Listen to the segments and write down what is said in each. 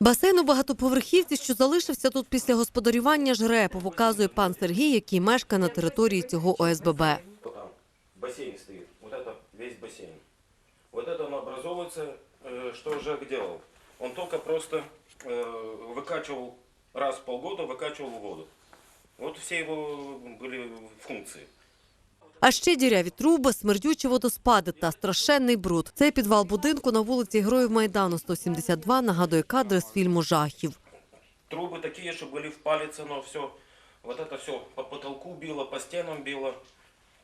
Басейн у багатоповерхівці, що залишився тут після господарювання жрепу, показує пан Сергій, який мешкає на території цього ОСББ. Вот там бассейн стоит. Вот это весь бассейн. Вот это он образовывается, э, что Жак делал. Он только просто э, выкачивал раз в полгода, выкачивал воду. Вот все его были функции. А ще діряві труби, смердючі водоспади та страшенний бруд. Цей підвал будинку на вулиці Героїв Майдану 172 нагадує кадри з фільму жахів. Трубы такие, что были в палец, но все, вот это все по потолку било, по стенам било.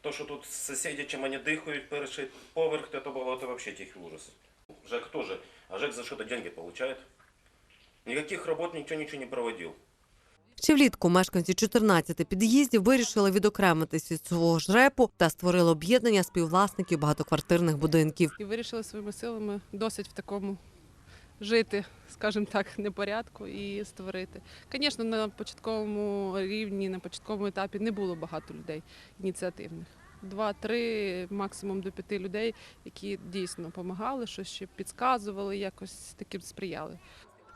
То, что тут соседи, чем они дыхают, перший поверх, это было это вообще тихий ужас. Жек тоже. А Жек за что-то деньги получает. Никаких работ никто ничего не проводил. Ще влітку мешканці 14 під'їздів вирішили відокремитись від свого жрепу та створили об'єднання співвласників багатоквартирних будинків. і вирішили своїми силами досить в такому жити, скажімо так, непорядку і створити. Звісно, на початковому рівні, на початковому етапі не було багато людей ініціативних. Два-три, максимум до п'яти людей, які дійсно допомагали, щось ще підказували, якось таким сприяли.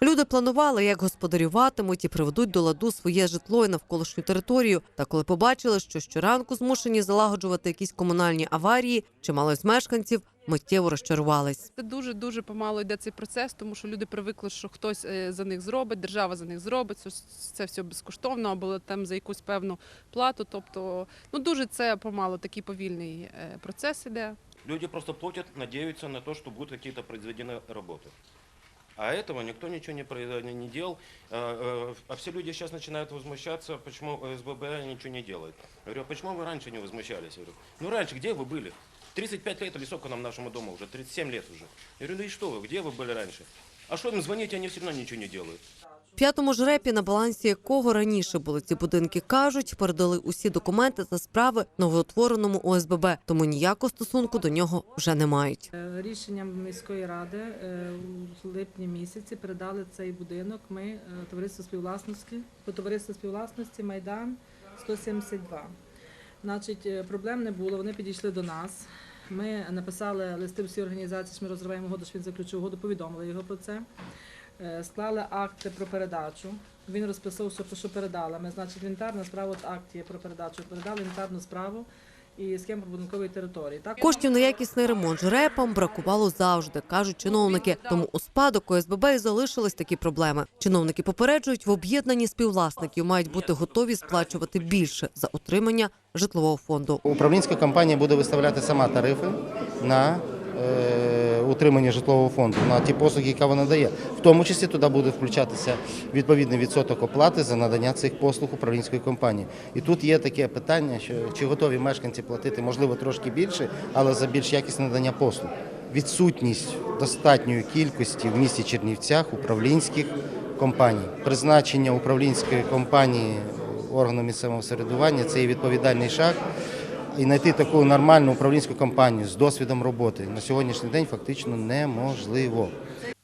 Люди планували, як господарюватимуть і приведуть до ладу своє житло і навколишню територію. Та коли побачили, що щоранку змушені залагоджувати якісь комунальні аварії, чимало з мешканців миттєво розчарувались. Це дуже дуже помало йде цей процес, тому що люди привикли, що хтось е, за них зробить, держава за них зробить. Це, це все безкоштовно або там за якусь певну плату. Тобто, ну дуже це помало такий повільний е, процес іде. Люди просто платят, надеются на то, что будут какие-то произведены работы. А этого никто ничего не, произ- не делал. А, э, А все люди сейчас начинают возмущаться, почему СББ ничего не делает. Я говорю, а почему вы раньше не возмущались? Я говорю, ну раньше где вы были? 35 лет или сколько нам нашему дому уже? 37 лет уже. Я говорю, ну и что вы, где вы были раньше? А что им звонить, они все равно ничего не делают. П'ятому жрепі, на балансі якого раніше були ці будинки, кажуть, передали усі документи та справи новоутвореному ОСББ, тому ніякого стосунку до нього вже не мають. Е, Рішенням міської ради е, в липні місяці передали цей будинок. Ми е, товариство співвласності по товариству співвласності Майдан 172. Значить, е, проблем не було. Вони підійшли до нас. Ми написали листи всі організації, що ми розриваємо угоду, що він заключив угоду, повідомили його про це. Е, Склали акти про передачу. Він розписав, що, що передали. Ми, значить, інвентарна справа, от акт є про передачу. Передали інвентарну справу і схему будинкової території. Так? Коштів на якісний ремонт жрепам бракувало завжди, кажуть чиновники. Тому у спадок ОСББ і залишились такі проблеми. Чиновники попереджують, в об'єднанні співвласників мають бути готові сплачувати більше за утримання житлового фонду. Управлінська компанія буде виставляти сама тарифи на е, утримання житлового фонду, на ті послуги, які вона дає. В тому числі туди буде включатися відповідний відсоток оплати за надання цих послуг управлінської компанії. І тут є таке питання, що чи готові мешканці платити, можливо, трошки більше, але за більш якісне надання послуг. Відсутність достатньої кількості в місті Чернівцях управлінських компаній. Призначення управлінської компанії органом місцевого самоврядування це є відповідальний шаг. І знайти таку нормальну управлінську компанію з досвідом роботи на сьогоднішній день фактично неможливо.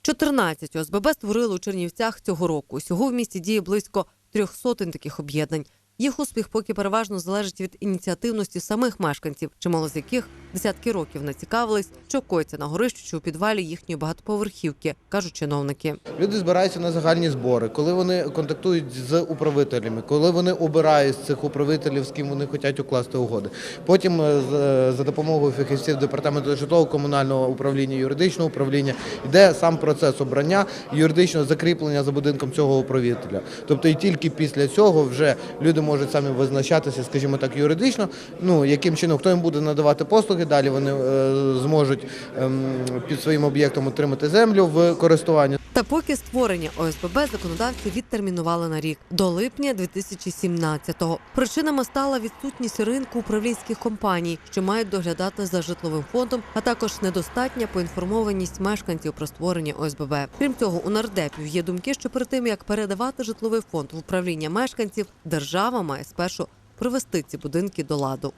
14 ОСББ створили у Чернівцях цього року. Усього в місті діє близько трьох сотень таких об'єднань. Їх успіх поки переважно залежить від ініціативності самих мешканців, чимало з яких десятки років не цікавились, що коїться на горищу чи у підвалі їхньої багатоповерхівки, кажуть чиновники. Люди збираються на загальні збори, коли вони контактують з управителями, коли вони обирають з цих управителів, з ким вони хочуть укласти угоди. Потім е, з- за допомогою фахівців департаменту житлово-комунального управління, юридичного управління йде сам процес обрання юридичного закріплення за будинком цього управителя. Тобто і тільки після цього вже люди можуть самі визначатися, скажімо так, юридично, ну яким чином хто їм буде надавати послуги. Далі вони е, зможуть ем, під своїм об'єктом отримати землю в користування. Та поки створення ОСББ законодавці відтермінували на рік до липня 2017-го. Причинами стала відсутність ринку управлінських компаній, що мають доглядати за житловим фондом, а також недостатня поінформованість мешканців про створення ОСББ. Крім цього, у нардепів є думки, що перед тим як передавати житловий фонд в управління мешканців, держава має спершу привести ці будинки до ладу.